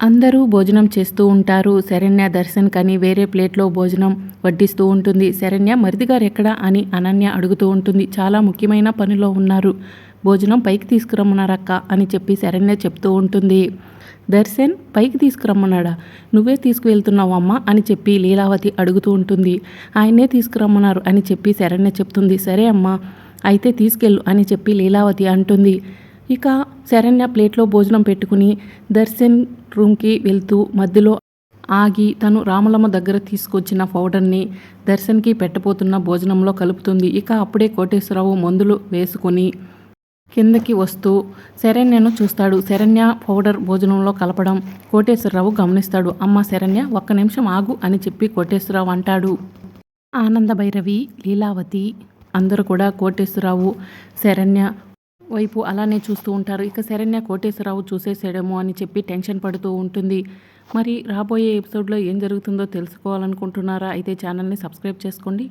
అందరూ భోజనం చేస్తూ ఉంటారు. శరణ్య దర్శన్ కని వేరే ప్లేట్లో భోజనం వడ్డిస్తూ ఉంటుంది. శరణ్య మరిది గారు ఎక్కడా అని అనన్య అడుగుతూ ఉంటుంది. చాలా ముఖ్యమైన పనిలో ఉన్నారు. భోజనం పైకి తీసుకురమ్మన్నారక్క అని చెప్పి శరణ్య చెప్తూ ఉంటుంది. దర్శన్ పైకి తీసుకురమ్మన్నాడా? నువ్వే తీసుకువెళ్తున్నావమ్మా అని చెప్పి లీలావతి అడుగుతూ ఉంటుంది. ఆయనే తీసుకురమ్మన్నారు అని చెప్పి శరణ్య చెప్తుంది. సరే అమ్మా అయితే తీసుకెళ్ళు అని చెప్పి లీలావతి అంటుంది. ఇక శరణ్య ప్లేట్లో భోజనం పెట్టుకుని దర్శన్ రూమ్కి వెళ్తూ మధ్యలో ఆగి తను రాములమ్మ దగ్గర తీసుకొచ్చిన పౌడర్ని దర్శన్కి పెట్టబోతున్న భోజనంలో కలుపుతుంది. ఇక అప్పుడే కోటేశ్వరరావు మందులు వేసుకొని కిందకి వస్తూ శరణ్యను చూస్తాడు. శరణ్య పౌడర్ భోజనంలో కలపడం కోటేశ్వరరావు గమనిస్తాడు. అమ్మ శరణ్య ఒక్క నిమిషం ఆగు అని చెప్పి కోటేశ్వరరావు అంటాడు. ఆనంద భైరవి లీలావతి అందరూ కూడా కోటేశ్వరరావు శరణ్య వైపు అలానే చూస్తూ ఉంటారు. ఇక శరణ్య కోటేశ్వరరావు చూసేసాడేమో అని చెప్పి టెన్షన్ పడుతూ ఉంటుంది. మరి రాబోయే ఎపిసోడ్లో ఏం జరుగుతుందో తెలుసుకోవాలనుకుంటున్నారా? అయితే ఛానల్ని సబ్స్క్రైబ్ చేసుకోండి.